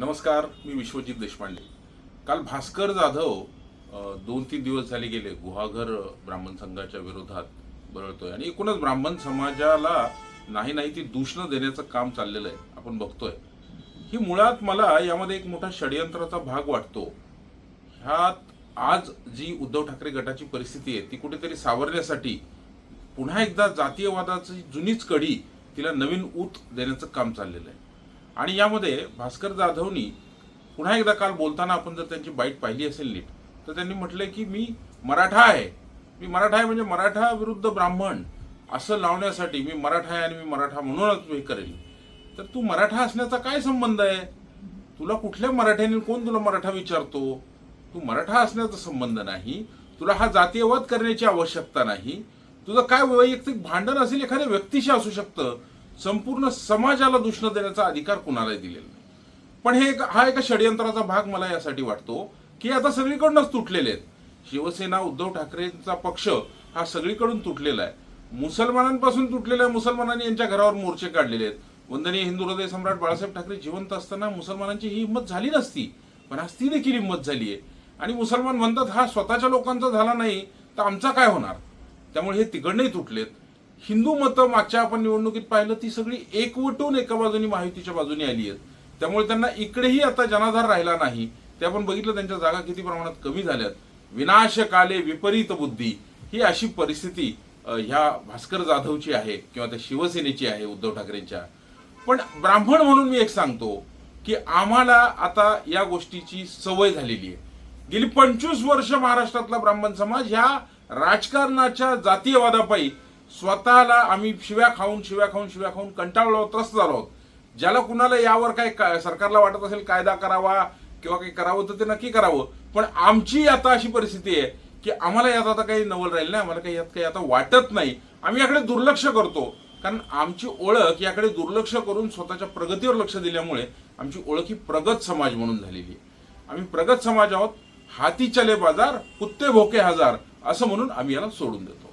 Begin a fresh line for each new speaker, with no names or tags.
नमस्कार मी विश्वजित देशपांडे. काल भास्कर जाधव दोन तीन दिवस झाले गेले गुहागर ब्राह्मण संघाच्या विरोधात बरळतोय. आणि एकूणच ब्राह्मण समाजाला नाही नाही ती दूषणं देण्याचं काम चाललेलं आहे आपण बघतोय. ही मुळात मला यामध्ये एक मोठा षडयंत्राचा भाग वाटतो. ह्यात आज जी उद्धव ठाकरे गटाची परिस्थिती आहे ती कुठेतरी सावरण्यासाठी पुन्हा एकदा जातीयवादाची जुनीच कढी तिला नवीन ऊत देण्याचं काम चाललेलं आहे. आणि यामध्ये भास्कर जाधवनी पुन्हा एकदा काल बोलताना आपण जर त्यांची बाईट पाहिली असेल नीट तर त्यांनी म्हटलंय की मी मराठा आहे. मी मराठा आहे म्हणजे मराठा विरुद्ध ब्राह्मण असं लावण्यासाठी मी मराठा आहे आणि मी मराठा म्हणूनच हे करेल तर तू मराठा असण्याचा काय संबंध आहे? तुला कुठल्या मराठ्याने कोण तुला मराठा विचारतो? तू मराठा असण्याचा संबंध नाही. तुला हा जातीयवाद करण्याची आवश्यकता नाही. तुझं काय वैयक्तिक भांडण असेल एखाद्या व्यक्तीशी असू शकतं. संपूर्ण समाजाला दूषणं देण्याचा अधिकार कुणालाही दिलेला नाही. पण हे एक हा एका षडयंत्राचा भाग मला यासाठी वाटतो की आता सगळीकडूनच तुटलेले आहेत. शिवसेना उद्धव ठाकरेंचा पक्ष हा सगळीकडून तुटलेला आहे. मुसलमानांपासून तुटलेला आहे मुसलमानांनी यांच्या घरावर मोर्चे काढलेले आहेत. वंदनीय हिंदू हृदय सम्राट बाळासाहेब ठाकरे जिवंत असताना मुसलमानांची ही हिंमत झाली नसती पण आज ती देखील हिंमत झाली आहे. आणि मुसलमान म्हणतात हा स्वतःच्या लोकांचा झाला नाही तर आमचा काय होणार? त्यामुळे हे तिकडनंही तुटलेत. हिंदू मतं मागच्या आपण निवडणुकीत पाहिलं ती सगळी एकवटून एका बाजूनी महायुतीच्या बाजूने आली आहेत. त्यामुळे त्यांना इकडेही आता जनाधार राहिला नाही. ते आपण बघितलं त्यांच्या जागा किती प्रमाणात कमी झाल्यात. विनाशकाले विपरीत बुद्धी ही अशी परिस्थिती ह्या भास्कर जाधवची आहे किंवा त्या शिवसेनेची आहे उद्धव ठाकरेंच्या. पण ब्राह्मण म्हणून मी एक सांगतो की आम्हाला आता या गोष्टीची सवय झालेली आहे. गेली पंचवीस वर्ष महाराष्ट्रातला ब्राह्मण समाज ह्या राजकारणाच्या जातीयवादापायी स्वतःला आम्ही शिव्या खाऊन शिव्या खाऊन शिव्या खाऊन कंटाळलो त्रस्त झालो आहोत. ज्याला कुणाला यावर काय का- सरकारला वाटत असेल कायदा करावा किंवा काही करावं तर ते नक्की करावं. पण आमची आता अशी परिस्थिती आहे की आम्हाला यात आता काही नवल राहील नाही आम्हाला काही यात काही आता वाटत नाही. आम्ही याकडे दुर्लक्ष करतो. कारण आमची ओळख याकडे दुर्लक्ष करून स्वतःच्या प्रगतीवर लक्ष दिल्यामुळे आमची ओळख ही प्रगत समाज म्हणून झालेली आहे. आम्ही प्रगत समाज आहोत हाती चले बाजार कुत्ते भोके हजार असं म्हणून आम्ही याला सोडून देतो.